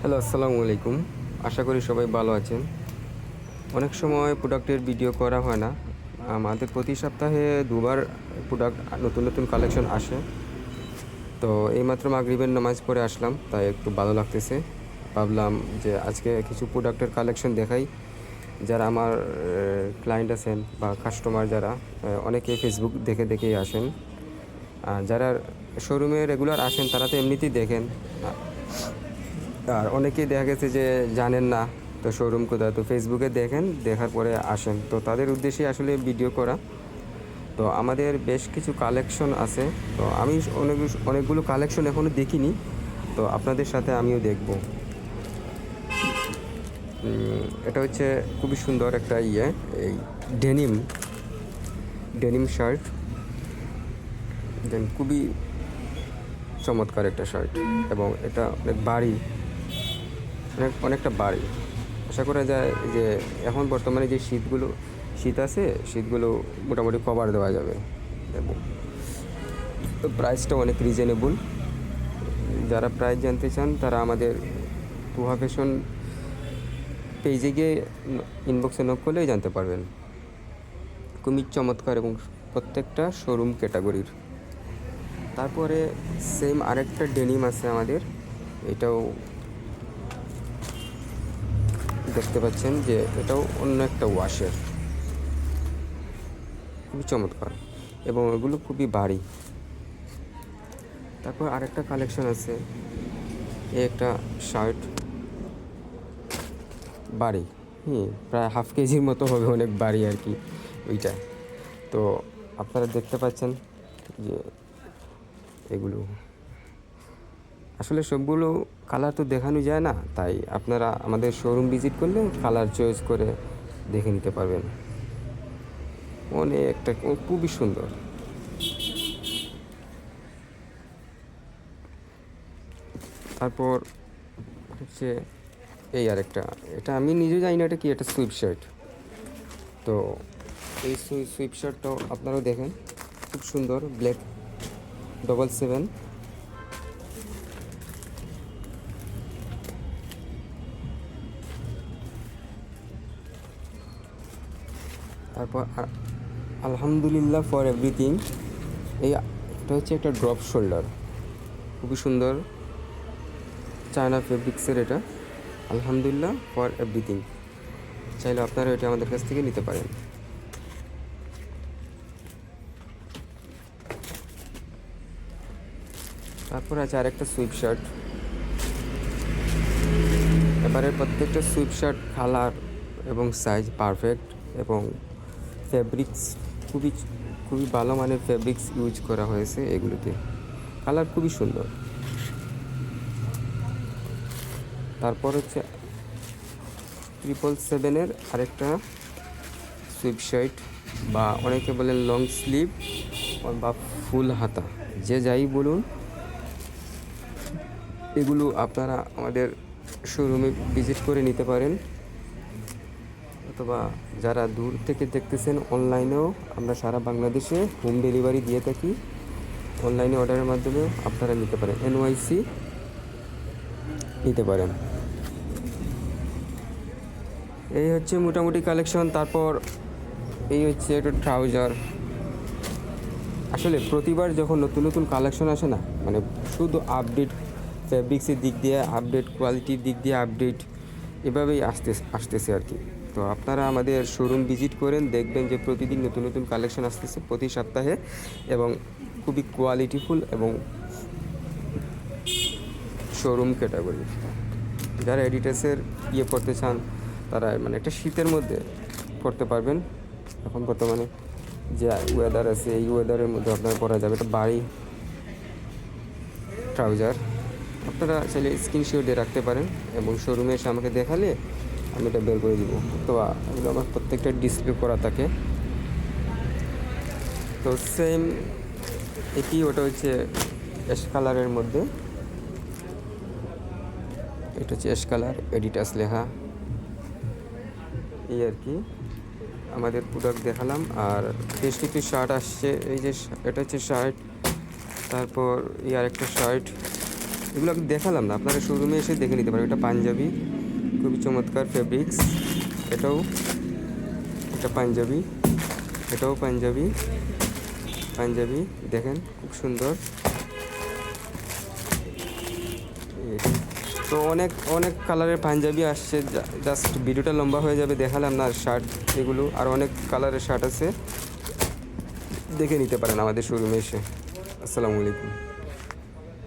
Hello, আসসালামু আলাইকুম। আশা করি সবাই ভালো আছেন। অনেক সময় প্রোডাক্টের ভিডিও করা হয় না। আমাদের প্রতি সপ্তাহে দুবার প্রোডাক্ট নতুন নতুন কালেকশন আসে। তো এইমাত্র মাগরিবের নামাজ পড়ে আসলাম, তাই একটু ভালো লাগতেছে। ভাবলাম যে আজকে কিছু প্রোডাক্টের কালেকশন দেখাই। যারা আমার ক্লায়েন্ট আছেন বা কাস্টমার যারা অনেকে ফেসবুক দেখে দেখেই আসেন। যারা শোরুমে রেগুলার আসেন, তারা তো এমনিতেই দেখেন। আর অনেকেই দেখা গেছে যে জানেন না, তো শোরুম কোথায়? তো ফেসবুকে দেখেন, দেখার পরে আসেন। তো তাদের উদ্দেশ্যে আসলে ভিডিও করা। তো আমাদের বেশ কিছু কালেকশন আছে। তো আমি অনেক, অনেকগুলো কালেকশন এখনও দেখিনি। তো আপনাদের সাথে আমিও দেখব। এটা হচ্ছে খুবই সুন্দর একটা ইয়ে এই ডেনিম ডেনিম শার্ট দেন খুবই চমৎকার একটা শার্ট এবং এটা অনেক বাড়ি অনেক, অনেকটা বাড়ে। আশা করা যায় যে এখন বর্তমানে যে শীতগুলো, শীত আছে, শীতগুলো মোটামুটি কভার দেওয়া যাবে। এবং প্রাইসটা অনেক রিজনেবল যারা প্রাইস জানতে চান, তারা আমাদের তুহা ফ্যাশন পেজে গিয়ে ইনবক্সে নক করলেই জানতে পারবেন। খুবই চমৎকার এবং প্রত্যেকটা শোরুম ক্যাটাগরির তারপরে সেম আরেকটা ডেনিম আছে আমাদের। এটাও দেখতে পাচ্ছেন যে এটাও অন্য একটা ওয়াশের। খুবই চমৎকার এবং এগুলো খুবই ভারী। তারপর আরেকটা কালেকশন আছে, এই একটা শার্ট। বাড়ি হুম, প্রায় হাফ কেজির মতো হবে অনেক বাড়ি আর কি ওইটা। তো আপনারা দেখতে পাচ্ছেন যে এগুলো। আসলে সবগুলো কালার তো দেখানো যায় না, তাই আপনারা আমাদের শোরুম ভিজিট করলে কালার চয়েস করে দেখে নিতে পারবেন। অনেকটা খুবই সুন্দর। তারপর হচ্ছে এই আরেকটা, এটা আমি নিজে জানি না এটা কি, এটা সুইপ শার্ট তো এই সুইপ শার্টটাও আপনারাও দেখেন, খুব সুন্দর ব্ল্যাক ডবল সেভেন তারপর আলহামদুলিল্লাহ ফর এভরিথিং এই এটা হচ্ছে একটা ড্রপ শোল্ডার খুবই সুন্দর। চায়না ফেব্রিক্সের এটা। আলহামদুলিল্লাহ ফর এভরিথিং চাইলে আপনারা এটা আমাদের কাছ থেকে নিতে পারেন। তারপর আছে আরেকটা সুইপ শার্ট এবারে প্রত্যেকটা সুইপ শার্ট কালার এবং সাইজ পারফেক্ট এবং ফেব্রিক্স খুবই খুবই ভালো মানের ফেব্রিক্স ইউজ করা হয়েছে এগুলোতে। কালার খুবই সুন্দর। তারপর হচ্ছে ট্রিপল সেভেনের আরেকটা সুইপ শার্ট বা অনেকে বলেন লং স্লিভ বা ফুল হাতা। যে যাই বলুন, এগুলো আপনারা আমাদের শোরুমে ভিজিট করে নিতে পারেন। অথবা যারা দূর থেকে দেখতেছেন অনলাইনেও আমরা সারা বাংলাদেশে হোম ডেলিভারি দিয়ে থাকি। অনলাইনে অর্ডারের মাধ্যমে আপনারা নিতে পারেন। এনওয়াইসি নিতে পারেন। এই হচ্ছে মোটামুটি কালেকশন তারপর এই হচ্ছে একটু ট্রাউজার আসলে প্রতিবার যখন নতুন নতুন কালেকশন আসে না মানে শুধু আপডেট ফ্যাব্রিক্সের দিক দিয়ে আপডেট কোয়ালিটির দিক দিয়ে আপডেট এভাবেই আসতে, আসতেছে আর কি। তো আপনারা আমাদের শোরুম ভিজিট করেন, দেখবেন যে প্রতিদিন নতুন নতুন কালেকশন আসতেছে প্রতি সপ্তাহে এবং খুবই কোয়ালিটিফুল এবং শোরুম ক্যাটাগরি যারা এডিটাসের ইয়ে করতে চান, তারা মানে একটা শীতের মধ্যে করতে পারবেন। এখন বর্তমানে যে ওয়েদার আছে, এই ওয়েদারের মধ্যে আপনারা পরা যাবে এটা বাড়ি ট্রাউজার আপনারা চাইলে স্ক্রিনশট দিয়ে রাখতে পারেন এবং শোরুমে এসে আমাকে দেখালে আমি এটা বের করে দিব। তো এগুলো আমার প্রত্যেকটা ডিসপ্লে করা থাকে। তো সেম একই, ওটা হচ্ছে অ্যাশ কালারের মধ্যে। এটা হচ্ছে অ্যাশ কালার এডিটাস লেখা। এই আর কি। আমাদের প্রোডাক্ট দেখালাম। আর বেশ কিছু শার্ট আসছে। এই যে এটা হচ্ছে শার্ট তারপর এই আরেকটা শার্ট এগুলো আমি দেখালাম না। আপনারা শোরুমে এসে দেখে নিতে পারেন। এটা পাঞ্জাবি। খুবই চমৎকার ফেব্রিক্স এটাও, এটা পাঞ্জাবি, এটাও পাঞ্জাবি পাঞ্জাবি, দেখেন খুব সুন্দর। তো অনেক অনেক কালারের পাঞ্জাবি আসছে জাস্ট ভিডিওটা লম্বা হয়ে যাবে, দেখালাম না শার্ট এগুলো, আর অনেক কালারের শার্ট আছে। দেখে নিতে পারেন আমাদের শোরুমে এসে। আসসালামু আলাইকুম।